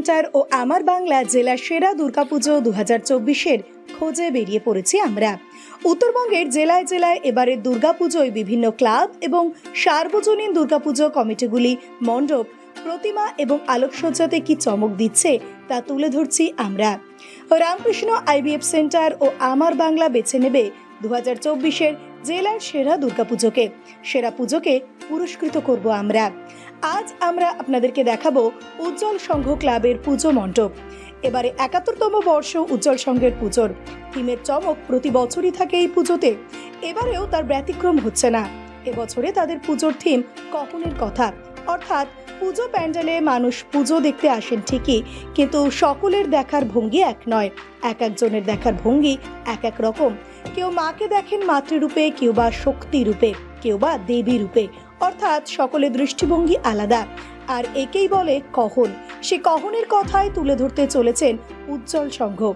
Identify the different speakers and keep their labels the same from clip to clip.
Speaker 1: Centre ও আমার বাংলা জেলা সেরা দুর্গাপুজো দু হাজার চব্বিশের খোঁজে বেরিয়ে পড়েছি আমরা। উত্তরবঙ্গের জেলায় জেলায় এবারের দুর্গাপুজোয় বিভিন্ন ক্লাব এবং সার্বজনীন দুর্গাপুজো কমিটিগুলি, মণ্ডপ, প্রতিমা এবং আলোকসজ্জাতে কি চমক দিচ্ছে তা তুলে ধরছি আমরা। রামকৃষ্ণ আইবিএফ সেন্টার ও আমার বাংলা বেছে নেবে দু হাজার চব্বিশের জেলার সেরা দুর্গাপুজোকে। সেরা পুজোকে পুরস্কৃত করব আমরা। আজ আমরা আপনাদেরকে দেখাবো উজ্জ্বল সংঘ ক্লাবের পুজো মণ্ডপ। এবারে একাত্তরতম বর্ষ উজ্জ্বল সংঘের পুজোর। থিমের চমক প্রতি বছরই থাকে এই পুজোতে। এবারেও তার ব্যতিক্রম হচ্ছে না। এবছরে তাদের পুজোর থিম কখনের কথা। অর্থাৎ পুজো প্যান্ডেলে মানুষ পুজো দেখতে আসেন ঠিকই, কিন্তু সকলের দেখার ভঙ্গি এক নয়। এক একজনের দেখার ভঙ্গি এক এক রকম। কেউ মাকে দেখেন মাতৃরূপে, কেউ বা শক্তি রূপে কেউ বা দেবী রূপে অর্থাৎ সকলের দৃষ্টিভঙ্গি আলাদা। আর একেই বলে কহন। সে কহনের কথায় তুলে ধরতে চলেছেন উজ্জ্বল সংঘ।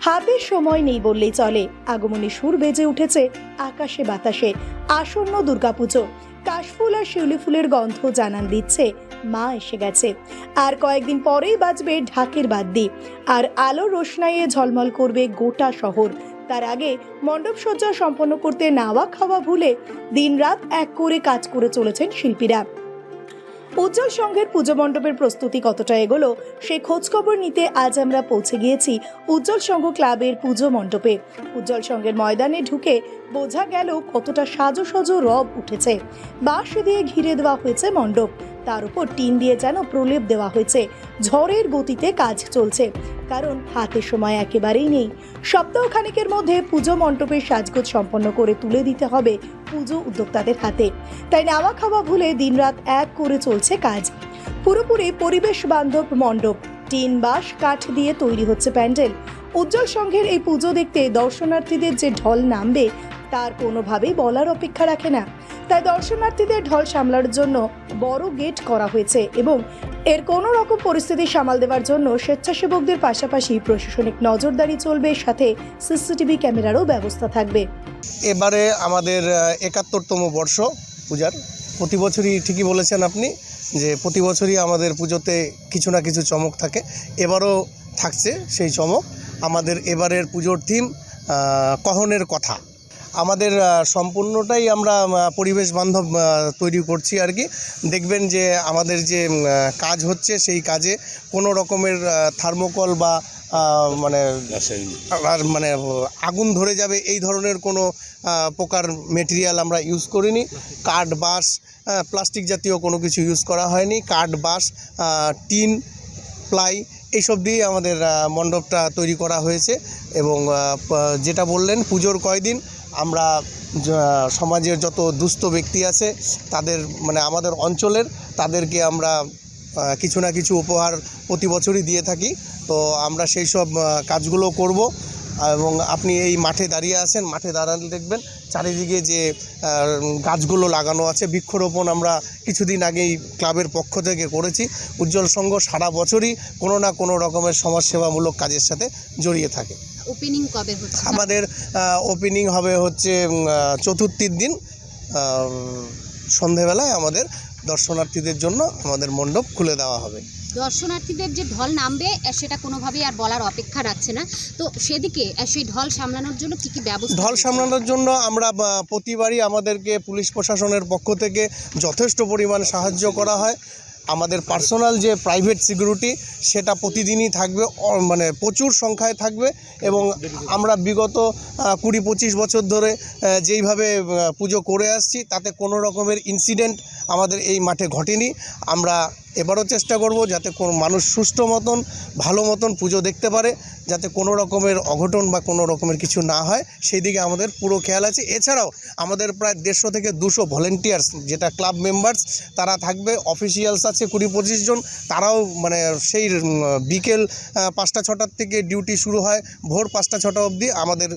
Speaker 1: হাতে সময় নেই বললেই চলে। আগমনী সুর বেজে উঠেছে আকাশে বাতাসে। আসন্ন দুর্গাপুজো। কাশফুল আর শিউলি ফুলের গন্ধ জানান দিচ্ছে মা এসে গেছে। আর কয়েকদিন পরেই বাজবে ঢাকের বাদ্যি। আর আলো রোশনাইয়ে ঝলমল করবে গোটা শহর। তার আগে মণ্ডপ সজ্জা সম্পন্ন করতে নাওয়া খাওয়া ভুলে দিনরাত এক করে কাজ করে চলেছেন শিল্পীরা। উজ্জ্বল সংঘের পুজো মণ্ডপের প্রস্তুতি কতটা এগোলো সেই খোঁজ খবর নিতে আজ আমরা পৌঁছে গিয়েছি উজ্জ্বল সংঘ ক্লাবের পুজো মণ্ডপে। উজ্জ্বল সংঘের ময়দানে ঢুকে বোঝা গেল কতটা সাজো সাজো রব উঠেছে। বাঁশ দিয়ে ঘিরে দেওয়া হয়েছে মণ্ডপ। তার উপর টিন দিয়ে যেন প্রলেপ দেওয়া হয়েছে। ঝড়ের গতিতে কাজ চলছে, কারণ হাতে সময় একেবারেই নেই। সপ্তাহ খানিকের মধ্যে পুজো মণ্ডপের সাজগোজ সম্পন্ন করে তুলে দিতে হবে পুজো উদ্যোক্তাদের হাতে। তাই নাওয়া খাওয়া ভুলে দিনরাত এক করে চলছে কাজ। পুরোপুরি পরিবেশ বান্ধব মণ্ডপ, টিন বাঁশ, কাঠ দিয়ে তৈরি হচ্ছে প্যান্ডেল। উজ্জ্বল সংঘের এই পুজো দেখতে দর্শনার্থীদের যে ঢল নামবে তার কোনোভাবেই বলার অপেক্ষা রাখে না। তাই দর্শনার্থীদের ঢল সামলার জন্য বড় গেট করা হয়েছে এবং এর কোনো রকম পরিস্থিতি সামাল দেওয়ার জন্য স্বেচ্ছাসেবকদের পাশাপাশি প্রশাসনিক নজরদারি চলবে, সাথে সিসিটিভি ক্যামেরারও ব্যবস্থা থাকবে।
Speaker 2: এবারে আমাদের একাত্তরতম বর্ষ পূজার। প্রতি বছরই ঠিকই বলেছেন আপনি যে প্রতি বছরই আমাদের পুজোতে কিছু না কিছু চমক থাকে। এবারও থাকছে সেই চমক। আমাদের এবারের পুজোর থিম কহনের কথা। আমাদের সম্পূর্ণটাই আমরা পরিবেশ বান্ধব তৈরি করছি আর কি। দেখবেন যে আমাদের যে কাজ হচ্ছে সেই কাজে কোনো রকমের থার্মোকল বা মানে আর মানে আগুন ধরে যাবে এই ধরনের কোনো প্রকার মেটেরিয়াল আমরা ইউজ করিনি। কাঠ বাঁশ প্লাস্টিক জাতীয় কোনো কিছু ইউজ করা হয়নি। কাঠ বাঁশ টিন প্লাই এইসব দিয়ে আমাদের মণ্ডপটা তৈরি করা হয়েছে এবং যেটা বললেন পুজোর কয়দিন আমরা সমাজের যত দুস্থ ব্যক্তি আছে, তাদের মানে আমাদের অঞ্চলের, তাদেরকে আমরা কিছু না কিছু উপহার প্রতি বছরই দিয়ে থাকি। তো আমরা সেই সব কাজগুলো করব এবং আপনি এই মাঠে দাঁড়িয়ে আছেন, মাঠে দাঁড়ালে দেখবেন চারিদিকে যে গাছগুলো লাগানো আছে, বৃক্ষরোপণ আমরা কিছুদিন আগেই ক্লাবের পক্ষ থেকে করেছি। উজ্জ্বল সংঘ সারা বছরই কোনো না কোনো রকমের সমাজসেবামূলক কাজের সাথে জড়িয়ে থাকে।
Speaker 3: ওপেনিং কবে হচ্ছে?
Speaker 2: আমাদের ওপেনিং হবে হচ্ছে চতুর্থীর দিন সন্ধেবেলায় আমাদের দর্শনার্থীদের জন্য আমাদের মণ্ডপ খুলে দেওয়া হবে।
Speaker 3: দর্শনার্থীদের যে ঢল নামবে সেটা কোনোভাবেই আর বলার অপেক্ষা রাখছে না। তো সেদিকে সেই ঢল সামলানোর জন্য কী কী ব্যবস্থা
Speaker 2: ঢল সামলানোর জন্য আমরা প্রতিবারই আমাদেরকে পুলিশ প্রশাসনের পক্ষ থেকে যথেষ্ট পরিমাণ সাহায্য করা হয়। আমাদের পার্সোনাল যে প্রাইভেট সিকিউরিটি সেটা প্রতিদিনই থাকবে মানে প্রচুর সংখ্যায় থাকবে এবং আমরা বিগত কুড়ি পঁচিশ বছর ধরে যেইভাবে পুজো করে আসছি, তাতে কোনো রকমের ইনসিডেন্ট আমাদের এই মাঠে ঘটেনি। আমরা এবারও চেষ্টা করব যাতে কোনো মানুষ সুষ্ঠু মতন ভালো মতন পুজো দেখতে পারে যাতে কোনো রকমের অঘটন বা কোনো রকমের কিছু না হয়। সেই দিকে আমাদের পুরো খেয়াল আছে। এছাড়াও আমাদের প্রায় দেড়শো থেকে দুশো ভলেন্টিয়ার্স যেটা ক্লাব মেম্বার্স তারা থাকবে। অফিসিয়ালস আছে কুড়ি পঁচিশ জন। তারাও মানে সেই বিকেল পাঁচটা ছটার থেকে ডিউটি শুরু হয়। ভোর পাঁচটা ছটা অবধি আমাদের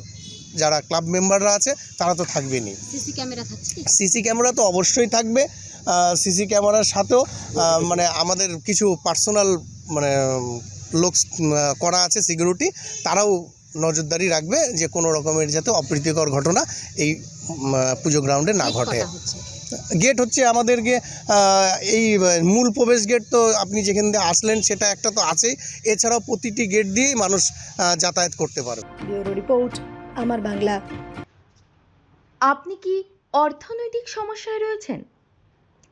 Speaker 2: যারা ক্লাব মেম্বাররা আছে তারা তো থাকবেনই।
Speaker 3: সিসি ক্যামেরা থাকছে?
Speaker 2: সিসি ক্যামেরা তো অবশ্যই থাকবে। সিসি ক্যামেরার সাথেও মানে আমাদের কিছু পার্সোনাল মানে লোক করা আছে সিকিউরিটি তারাও নজরদারি রাখবে যে কোনো রকমের যাতে অপ্রীতিকর ঘটনা এই পুজো গ্রাউন্ডে না ঘটে গেট হচ্ছে আমাদেরকে এই মূল প্রবেশ গেট তো আপনি যেখান দিয়ে আসলেন সেটা একটা তো আছেই। এছাড়াও প্রতিটি গেট দিয়েই মানুষ যাতায়াত করতে পারবে
Speaker 1: রিপোর্ট আমার বাংলা।
Speaker 4: আপনি কি অর্থনৈতিক সমস্যায় রয়েছেন?